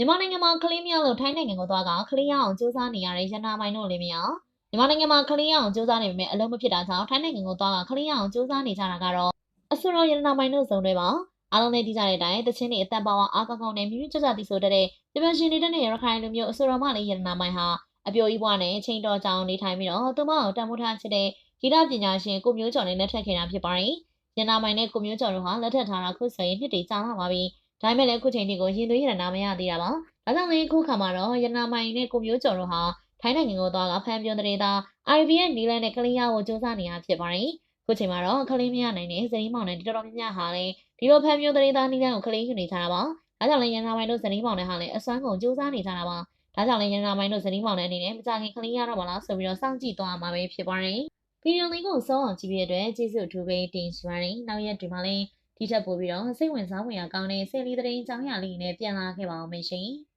မြန်မာနိုင်ငံမှာကလေးမရလို့ထိုင်းနိုင်ငံကိုသွားကကလေးရအောင်စူးစမ်းနေရတဲ့ရနာမိုင်တို့လည်းမရမြန်မာနိုင်ငံမှာကလေးရအောင်စူးစမ်းနေပေမဲ့အလုံးမဖြစ်တာကြောင့်ထိုင်းနိုင်ငံကိုသွားကကလေးရအောင်စူးစမ်းနေကြတာကတော့အဆူရောရနာမိုင်တို့ဇုံတွေပါအားလုံးလည်းသိကြတဲ့အတိုင်းတချင်းတွေအတန်ပါဝါအားကောင်းကောင်းနဲ့မြူးမြူးကြကြသိဆိုတဲ့ပြပရှင်နေတဲ့ရခိုင်လူမျိုးအဆူရောမလေးရနာမိုင်ဟာအပြိုကြီးဘွားနဲ့ချိန်တော်ကြောင်နေထိုင်ပြီးတော့သူမအောင်တန်ဖိုးထားချစ်တဲ့ဂီတပညာရှင်ကိုမျိုးကျော်နဲ့လက်ထပ်ခဲ့တာဖြစ်ပါတယ်ရနာမိုင်နဲ့ကိုမျိုးကျော်တို့ဟာလက်ထပ်ထားတာခုဆိုရင်နှစ်တည်ကြာလာပါပြီ ဒါပေမဲ့လည်းအခုချိန်ထိကိုရင်သွေးရနာမရသေးတာပါဒါကြောင့်လည်းခုခါမှာတော့ရနာမိုင်နဲ့ကိုမျိုးကျော်တို့ဟာထိုင်းနိုင်ငံကိုသွားကဖန်ပြွန်တဲ့သား IB ရဲ့နီလန်နဲ့ကလေးရကိုစူးစမ်းနေရဖြစ်ပါတယ်။ခုချိန်မှာတော့ကလေးမရနိုင်တဲ့ဇနီးမောင်နဲ့တော်တော်များများဟာလည်းဒီလိုဖန်ပြွန်တဲ့သားနီလန်ကိုကလေးယူနေကြတာပါ။ဒါကြောင့်လည်းရနာမိုင်တို့ဇနီးမောင်နဲ့ဟာလည်းအစွမ်းကုန်စူးစမ်းနေကြတာပါ။ဒါကြောင့်လည်းရနာမိုင်တို့ဇနီးမောင်နဲ့အနေနဲ့မကြခင်ကလေးရတော့မလားဆိုပြီးတော့စောင့်ကြည့်သွားမှာပဲဖြစ်ပါတယ်။ဗီဒီယိုလေးကိုစောအောင်ကြည့်ပြတဲ့အတွက်ကျေးဇူးအထူးပဲတင်ရှိပါတယ်။နောက်ရက်ဒီမှာလည်း ဒီထက်ပိုပြီးတော့စိတ်ဝင်စားဖွယ်ရာကောင်းတဲ့ဆယ်လီသတင်းအကြောင်းအရာလေးတွေနဲ့ပြန်လာခဲ့ပါအောင်မရှင်။